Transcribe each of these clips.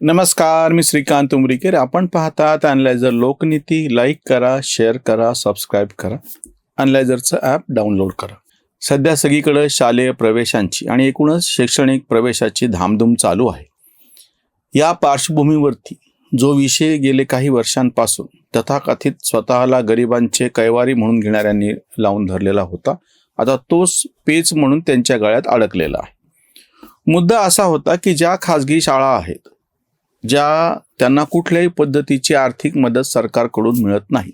नमस्कार मी श्रीकांत उमरीकर. आपण पाहतात अनलायझर लोकनीती. लाईक करा शेअर करा सबस्क्राईब करा. अनलायझरचं ॲप डाउनलोड करा. सध्या सगळीकडे शालेय प्रवेशांची आणि एकूणच शैक्षणिक प्रवेशाची धामधूम चालू आहे. या पार्श्वभूमीवरती जो विषय गेले काही वर्षांपासून तथाकथित स्वतःला गरिबांचे कैवारी म्हणून घेणाऱ्यांनी लावून धरलेला होता आता तोच पेच म्हणून त्यांच्या गळ्यात अडकलेला आहे. मुद्दा असा होता की ज्या खाजगी शाळा आहेत ज्या त्यांना कुठल्याही पद्धतीची आर्थिक मदत सरकारकडून मिळत नाही.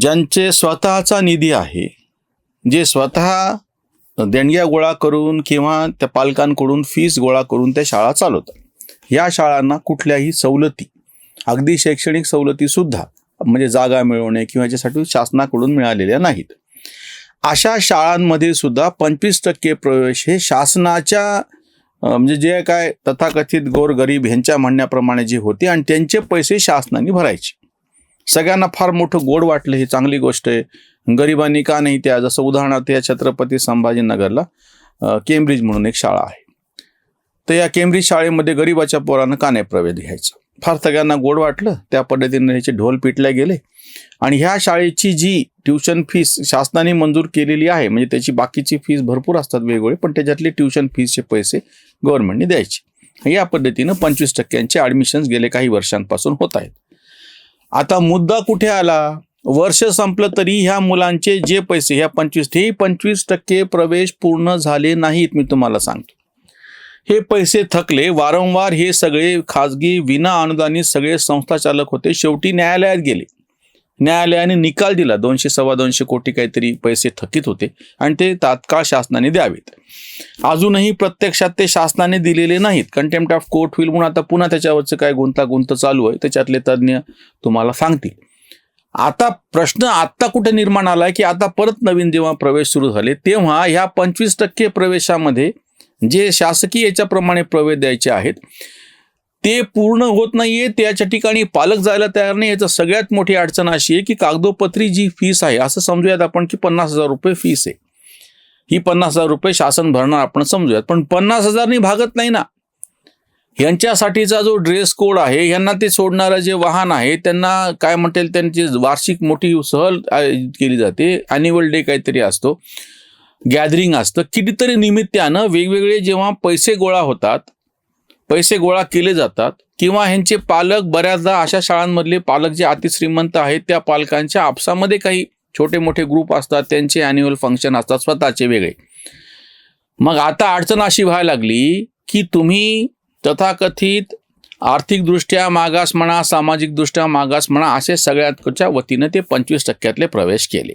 ज्यांचे स्वतःचा निधी आहे जे स्वतः देणग्या गोळा करून किंवा त्या पालकांकडून फीस गोळा करून त्या शाळा चालवतात. या शाळांना कुठल्याही सवलती अगदी शैक्षणिक सवलती सुद्धा म्हणजे जागा मिळवणे किंवा याच्यासाठी शासनाकडून मिळालेल्या नाहीत. अशा शाळांमध्ये सुद्धा पंचवीस टक्के प्रवेश हे शासनाच्या म्हणजे जे काय तथाकथित गोरगरीब ह्यांच्या म्हणण्याप्रमाणे जे होते आणि त्यांचे पैसे शासनाने भरायचे. सगळ्यांना फार मोठं गोड वाटलं ही चांगली गोष्ट आहे. गरिबांनी का नाही त्या जसं उदाहरणार्थ या छत्रपती संभाजीनगरला केम्ब्रिज म्हणून एक शाळा आहे. तर या केम्ब्रिज शाळेमध्ये गरिबाच्या पोरानं का नाही प्रवेश घ्यायचा? फार सगळ्यांना गोड वाटलं. त्या पद्धतीने ह्याचे ढोल पिटल्या गेले. आणि ह्या शाळेची जी ट्युशन फीस शासनाने मंजूर केलेली आहे म्हणजे त्याची बाकीची फीस भरपूर असतात वेगवेगळे पण त्याच्यातले ट्युशन फीसचे पैसे गव्हर्नमेंटने द्यायचे. या पद्धतीनं पंचवीस टक्क्यांचे ॲडमिशन्स गेले काही वर्षांपासून होत आहेत. आता मुद्दा कुठे आला? वर्ष संपलं तरी ह्या मुलांचे जे पैसे ह्या पंचवीस हे पंचवीस टक्के प्रवेश पूर्ण झाले नाहीत मी तुम्हाला सांगतो. हे पैसे थकले वारंवार हे सगळे खाजगी विना अनुदानित सगळे संस्थाचालक होते शेवटी न्यायालयात गेले. न्यायालयाने निकाल दिला. दोनशे सव्वा दोनशे कोटी काहीतरी पैसे थकीत होते आणि ते तात्काळ शासनाने द्यावेत. अजूनही प्रत्यक्षात ते शासनाने दिलेले नाहीत. कंटेम्प्ट ऑफ कोर्ट होईल म्हणून आता पुन्हा त्याच्यावरचं काय गुंतागुंत चालू आहे त्याच्यातले तज्ज्ञ तुम्हाला सांगतील. आता प्रश्न आत्ता कुठे निर्माण आलाय की आता परत नवीन जेव्हा प्रवेश सुरू झाले तेव्हा ह्या पंचवीस टक्के प्रवेशामध्ये जे शासकीय याच्याप्रमाणे प्रवेश द्यायचे आहेत ते पूर्ण होत नाहीये. त्याच्या ठिकाणी पालक जायला तयार नाही याचं सगळ्यात मोठी अडचण अशी आहे की कागदोपत्री जी फीस आहे असं समजूयात आपण की पन्नास हजार रुपये फीस आहे. ही पन्नास हजार रुपये शासन भरणार आपण समजूयात. पण पन्नास हजारनी भागत नाही ना. यांच्यासाठीचा जो ड्रेस कोड आहे यांना ते सोडणारं जे वाहन आहे त्यांना काय म्हणतील त्यांची वार्षिक मोठी सहल आयोजित केली जाते. अॅन्युअल डे काहीतरी असतो. गॅदरिंग असतं. कितीतरी निमित्तानं वेगवेगळे जेव्हा पैसे गोळा होतात पैसे गोळा केले जातात किंवा ह्यांचे पालक बऱ्याचदा अशा शाळांमधले पालक जे अतिश्रीमंत आहेत त्या पालकांच्या आपसामध्ये काही छोटे मोठे ग्रुप असतात त्यांचे अॅन्युअल फंक्शन असतात स्वतःचे वेगळे. मग आता अडचण अशी व्हायला लागली की तुम्ही तथाकथित आर्थिकदृष्ट्या मागास म्हणा सामाजिकदृष्ट्या मागास म्हणा असे सगळ्याच्या वतीनं ते पंचवीस टक्क्यातले प्रवेश केले.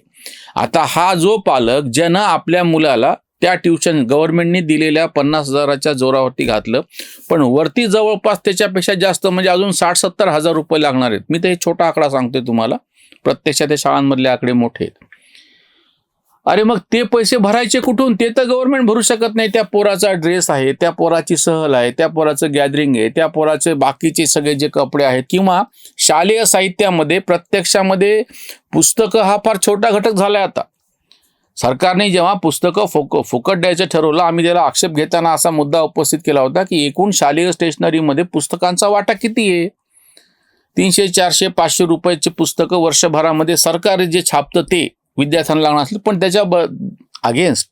आता हा जो पालक ज्यानं आपल्या मुलाला त्या ट्युशन गव्हर्नमेंटने दिलेल्या पन्नास हजाराच्या जोरावरती घातलं. पण वरती जवळपास त्याच्यापेक्षा जास्त म्हणजे अजून साठ सत्तर हजार रुपये लागणार आहेत. मी ते छोटा आकडा सांगतोय तुम्हाला. प्रत्यक्षात त्या शाळांमधले आकडे मोठे आहेत. अरे मग ते पैसे भरायचे कुठून? ते तर गव्हर्नमेंट भरू शकत नाही. त्या पोराचा ड्रेस आहे त्या पोराची सहल आहे त्या पोराचं गॅदरिंग आहे त्या पोराचे बाकीचे सगळे जे कपडे आहेत किंवा शालेय साहित्यामध्ये प्रत्यक्षामध्ये पुस्तकं हा फार छोटा घटक झालाय आता. सरकारने जेव्हा पुस्तकं फुक फुकट द्यायचं ठरवलं आम्ही त्याला आक्षेप घेताना असा मुद्दा उपस्थित केला होता की एकूण शालेय स्टेशनरीमध्ये पुस्तकांचा वाटा किती आहे? तीनशे चारशे पाचशे रुपयाची पुस्तकं वर्षभरामध्ये सरकार जे छापतं ते विद्यार्थ्यांना लागणार असलं. पण त्याच्या ब अगेन्स्ट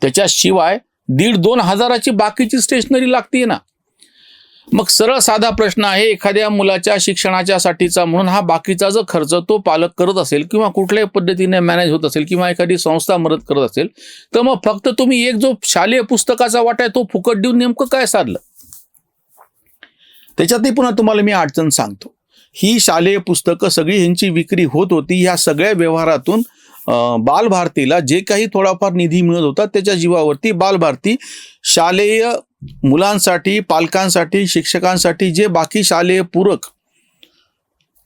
त्याच्याशिवाय दीड दोन हजाराची बाकीची स्टेशनरी लागते ना. मग सरळ साधा प्रश्न आहे एखाद्या मुलाच्या शिक्षणाच्या साठीचा म्हणून हा बाकीचा जो खर्च तो पालक करत असेल किंवा कुठल्याही पद्धतीने मॅनेज होत असेल किंवा एखादी संस्था मदत करत असेल तर मग फक्त तुम्ही एक जो शालेय पुस्तकाचा वाटा आहे तो फुकट देऊन नेमकं काय साधलं? त्याच्यातही पुन्हा तुम्हाला मी अडचण सांगतो. ही शालेय पुस्तकं सगळी ह्यांची विक्री होत होती ह्या सगळ्या व्यवहारातून बालभारतीला जे काही थोडाफार निधी मिळत होता त्याच्या जीवावरती बालभारती शालेय मुलांसाठी पालकांसाठी शिक्षकांसाठी जे बाकी शालेय पूरक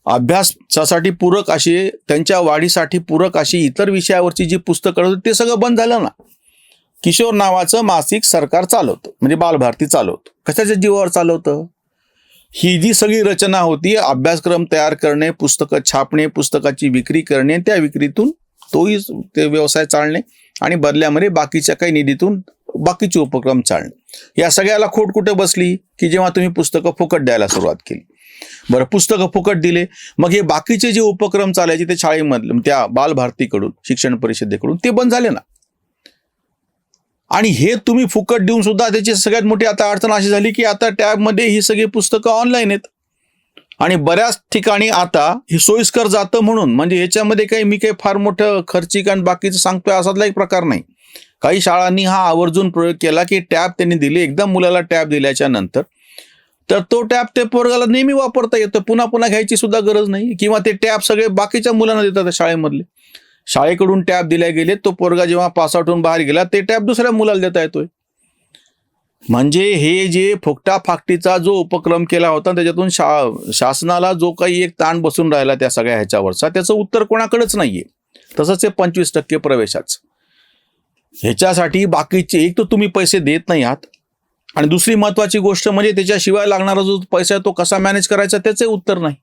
अभ्यासासाठी पूरक अशी त्यांच्या वाढीसाठी पूरक अशी इतर विषयावरची जी पुस्तकं होती ते सगळं बंद झालं ना. किशोर नावाचं मासिक सरकार चालवतं म्हणजे बालभारती चालवतं. कशाच्या जीवावर चालवतं? ही जी सगळी रचना होती अभ्यासक्रम तयार करणे पुस्तकं छापणे पुस्तकाची विक्री करणे त्या विक्रीतून तोही ते व्यवसाय चालणे आणि बदल्यामध्ये बाकीच्या काही निधीतून बाकीचे उपक्रम चालणे. या सगळ्याला खोट कुठे बसली की जेव्हा तुम्ही पुस्तकं फुकट द्यायला सुरुवात केली? बरं पुस्तकं फुकट दिले मग हे बाकीचे जे उपक्रम चालायचे ते शाळेमधले त्या बालभारतीकडून शिक्षण परिषदेकडून ते बंद झाले ना? आणि हे तुम्ही फुकट देऊन सुद्धा त्याची सगळ्यात मोठी आता अडचण अशी झाली की आता टॅबमध्ये ही सगळी पुस्तकं ऑनलाईन आहेत. आणि बऱ्याच ठिकाणी आता हे सोयीस्कर जातं म्हणून म्हणजे याच्यामध्ये काही मी काही फार मोठं खर्चिक आणि बाकीचं सांगतोय असातला एक प्रकार नाही. काही शाळांनी हा आवर्जून प्रयोग केला की टॅब त्यांनी दिले एकदम मुलाला टॅब दिल्याच्या नंतर. तर तो टॅब ते पोरगाला नेहमी वापरता येतो पुन्हा पुन्हा घ्यायची सुद्धा गरज नाही किंवा ते टॅब सगळे बाकीच्या मुलांना देतात शाळेमधले. शाळेकडून टॅब दिल्या गेले तो पोरगा जेव्हा पासआउट होऊन बाहेर गेला ते टॅब दुसऱ्या मुलाला देता येतोय. म्हणजे हे जे फुकटा फाकटीचा जो उपक्रम केला होता त्याच्यातून शा शासनाला जो काही एक ताण बसून राहिला त्या सगळ्या ह्याच्यावरचा त्याचं उत्तर कोणाकडेच नाहीये. तसंच हे पंचवीस टक्के प्रवेशाचं. ह्याच्यासाठी बाकीचे एक तर तुम्ही पैसे देत नाही आहात. आणि दुसरी महत्वाची गोष्ट म्हणजे त्याच्याशिवाय लागणारा जो पैसा आहे तो कसा मॅनेज करायचा त्याचे उत्तर नाही.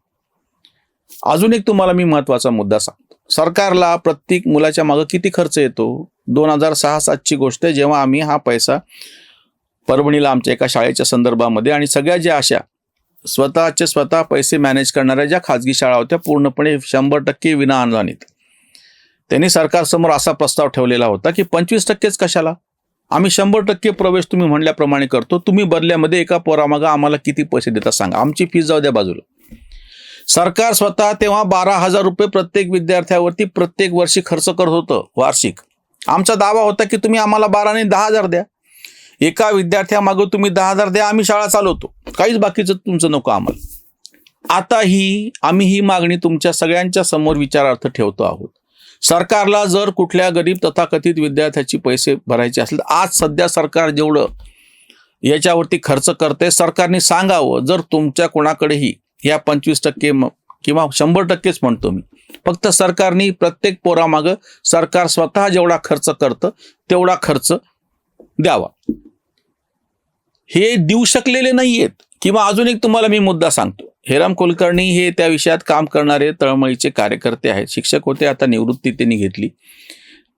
अजून एक तुम्हाला मी महत्त्वाचा मुद्दा सांगतो. सरकारला प्रत्येक मुलाच्या मागं किती खर्च येतो? दोन हजार सहा सातची गोष्ट आहे जेव्हा आम्ही हा पैसा परभणीला आमच्या एका शाळेच्या संदर्भामध्ये आणि सगळ्या ज्या अशा स्वतःचे स्वतः पैसे मॅनेज करणाऱ्या ज्या खाजगी शाळा होत्या पूर्णपणे शंभर टक्के विना अनुदानित. त्यांनी सरकारसमोर असा प्रस्ताव ठेवलेला होता की पंचवीस टक्केच कशाला? आम्ही शंभर टक्के प्रवेश तुम्ही म्हणल्याप्रमाणे करतो. तुम्ही बदल्यामध्ये एका पोरामागं आम्हाला किती पैसे देता सांगा. आमची फीस जाऊ द्या बाजूला. सरकार स्वतः तेव्हा बारा हजार रुपये प्रत्येक विद्यार्थ्यावरती प्रत्येक वर्षी खर्च करत होतं वार्षिक. आमचा दावा होता की तुम्ही आम्हाला बारा आणि दहा हजार द्या. एका विद्यार्थ्यामागं तुम्ही दहा हजार द्या आम्ही शाळा चालवतो. काहीच बाकीचं तुमचं नको आम्हाला. आता ही आम्ही ही मागणी तुमच्या सगळ्यांच्या समोर विचारार्थ ठेवतो आहोत. सरकारला जर कुठल्या गरीब तथाकथित विद्यार्थ्याची पैसे भरायचे असेल तर आज सध्या सरकार जेवढं याच्यावरती खर्च करते सरकारने सांगावं जर तुमच्या कोणाकडेही या पंचवीस टक्के किंवा शंभर टक्केच म्हणतो मी फक्त सरकारने प्रत्येक पोरामागं सरकार स्वतः जेवढा खर्च करतं तेवढा खर्च द्यावा. हे देऊ शकलेले नाही आहेत किंवा अजून एक तुम्हाला मी मुद्दा सांगतो. हेराम कुलकर्णी हे त्या विषयात काम करणारे तळमळीचे कार्यकर्ते आहेत. शिक्षक होते आता निवृत्ती त्यांनी घेतली.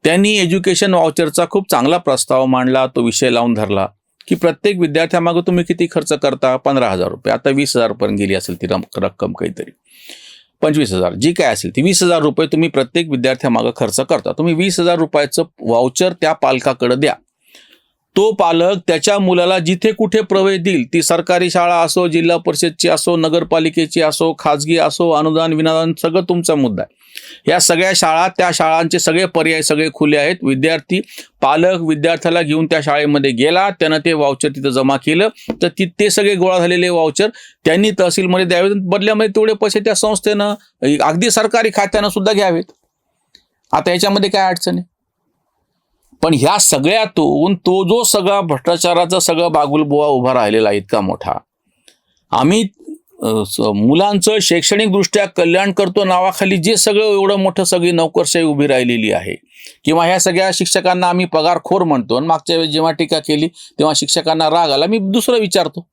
त्यांनी एज्युकेशन वाउचरचा खूप चांगला प्रस्ताव मांडला तो विषय लावून धरला की प्रत्येक विद्यार्थ्यामागं तुम्ही किती खर्च करता? पंधरा हजार रुपये. आता वीस हजारपर्यंत गेली असेल ती रम- रक्कम काहीतरी. पंचवीस हजार. जी काय असेल ती वीस हजार रुपये तुम्ही प्रत्येक विद्यार्थ्यामागं खर्च करता. तुम्ही वीस हजार रुपयाचं वाउचर त्या पालकाकडे द्या. तो पालक त्याच्या मुलाला जिथे कुठे प्रवेश देईल ती सरकारी शाळा असो जिल्हा परिषदची असो नगरपालिकेची असो खाजगी असो अनुदान विनादान सगळं तुमचा मुद्दा आहे. या सगळ्या शाळा त्या शाळांचे सगळे पर्याय सगळे खुले आहेत. विद्यार्थी पालक विद्यार्थ्याला घेऊन त्या शाळेमध्ये गेला त्यानं ते वाउचर तिथं जमा केलं तर ती ते सगळे गोळा झालेले वाउचर त्यांनी तहसीलमध्ये द्यावे. बदल्यामध्ये तेवढे पैसे त्या संस्थेनं अगदी सरकारी खात्यानं सुद्धा घ्यावेत. आता याच्यामध्ये काय अडचण आहे? पण ह्या सगळ्यातून तो जो सगळा भ्रष्टाचाराचा सगळा बागुलबुवा उभा राहिलेला इतका मोठा. आम्ही स- मुलांचं शैक्षणिकदृष्ट्या कल्याण करतो नावाखाली जे सगळं एवढं मोठं सगळी नोकरशाही उभी राहिलेली आहे. किंवा ह्या सगळ्या शिक्षकांना आम्ही पगारखोर म्हणतो आणि मागच्या वेळेस जेव्हा टीका केली तेव्हा शिक्षकांना राग आला मी दुसरं विचारतो.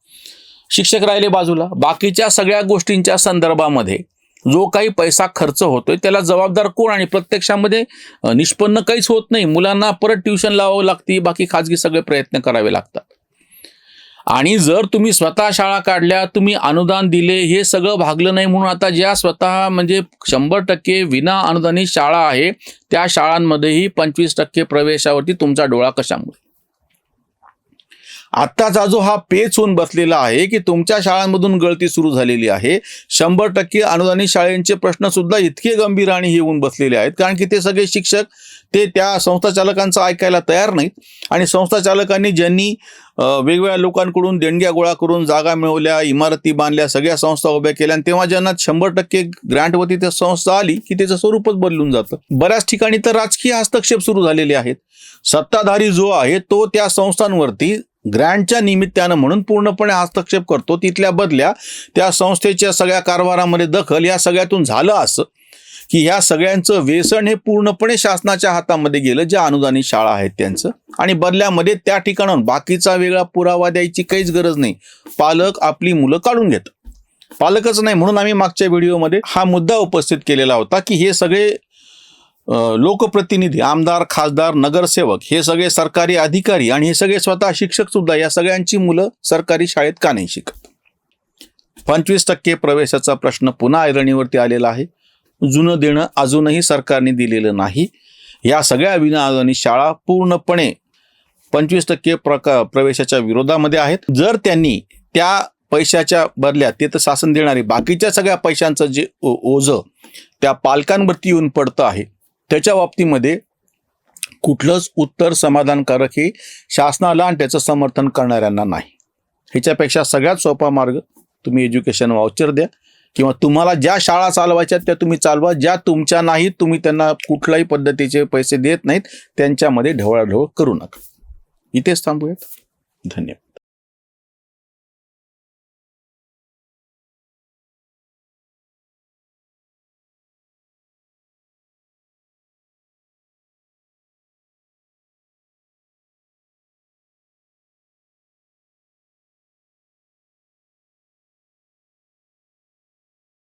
शिक्षक राहिले बाजूला. बाकीच्या सगळ्या गोष्टींच्या संदर्भामध्ये जो काही पैसा खर्च होतोय त्याला जबाबदार कोण? आणि प्रत्यक्षामध्ये निष्पन्न काहीच होत नाही. मुलांना परत ट्युशन लावावं लागते बाकी खाजगी सगळे प्रयत्न करावे लागतात. आणि जर तुम्ही स्वतः शाळा काढल्या तुम्ही अनुदान दिले हे सगळं भागलं नाही म्हणून आता ज्या स्वतः म्हणजे शंभर टक्के विना अनुदानित शाळा आहे त्या शाळांमध्येही पंचवीस टक्के प्रवेशावरती तुमचा डोळा कशामुळे? आत्ताचा जो हा पेच होऊन बसलेला आहे की तुमच्या शाळांमधून गळती सुरू झालेली आहे. शंभर टक्के अनुदानित शाळेंचे प्रश्न सुद्धा इतके गंभीर आणि हे होऊन बसलेले आहेत. कारण की ते सगळे शिक्षक ते त्या संस्था चालकांचं ऐकायला तयार नाहीत. आणि संस्था चालकांनी ज्यांनी वेगवेगळ्या लोकांकडून देणग्या गोळा करून जागा मिळवल्या इमारती बांधल्या सगळ्या संस्था उभ्या केल्या आणि तेव्हा ज्यांना शंभर टक्के ग्रँटवरती त्या संस्था आली की त्याचं स्वरूपच बदलून जातं. बऱ्याच ठिकाणी तर राजकीय हस्तक्षेप सुरू झालेले आहेत. सत्ताधारी जो आहे तो त्या संस्थांवरती ग्रँडच्या निमित्तानं म्हणून पूर्णपणे हस्तक्षेप करतो. तिथल्या बदल्या त्या संस्थेच्या सगळ्या कारभारामध्ये दखल या सगळ्यातून झालं असं की ह्या सगळ्यांचं व्यसन हे पूर्णपणे शासनाच्या हातामध्ये गेलं. ज्या अनुदानित शाळा आहेत त्यांचं. आणि बदल्यामध्ये त्या ठिकाणाहून बाकीचा वेगळा पुरावा द्यायची काहीच गरज नाही. पालक आपली मुलं काढून घेतात पालकच नाही म्हणून आम्ही मागच्या व्हिडिओमध्ये हा मुद्दा उपस्थित केलेला होता की हे सगळे लोकप्रतिनिधी आमदार खासदार नगरसेवक हे सगळे सरकारी अधिकारी आणि हे सगळे स्वतः शिक्षक सुद्धा या सगळ्यांची मुलं सरकारी शाळेत का नाही शिकत? पंचवीस टक्के प्रवेशाचा प्रश्न पुन्हा ऐरणीवरती आलेला आहे. जुनं देणं अजूनही सरकारने दिलेलं नाही. या सगळ्या विना शाळा पूर्णपणे पंचवीस टक्के प्रका प्रवेशाच्या विरोधामध्ये आहेत. जर त्यांनी त्या पैशाच्या बदल्यात ते तर शासन देणारे बाकीच्या सगळ्या पैशांचं जे ओ- ओझं त्या पालकांवरती येऊन पडतं आहे. त्याच्या बाबतीमध्ये कुठलंच उत्तर समाधानकारक हे शासनाला आणि त्याचं समर्थन करणाऱ्यांना नाही. ह्याच्यापेक्षा सगळ्यात सोपा मार्ग तुम्ही एज्युकेशन वाउचर द्या किंवा तुम्हाला ज्या शाळा चालवायच्या त्या तुम्ही चालवा ज्या तुमच्या नाहीत तुम्ही त्यांना कुठल्याही पद्धतीचे पैसे देत नाहीत त्यांच्यामध्ये ढवळाढवळ करू नका. इथेच थांबूयात. धन्यवाद.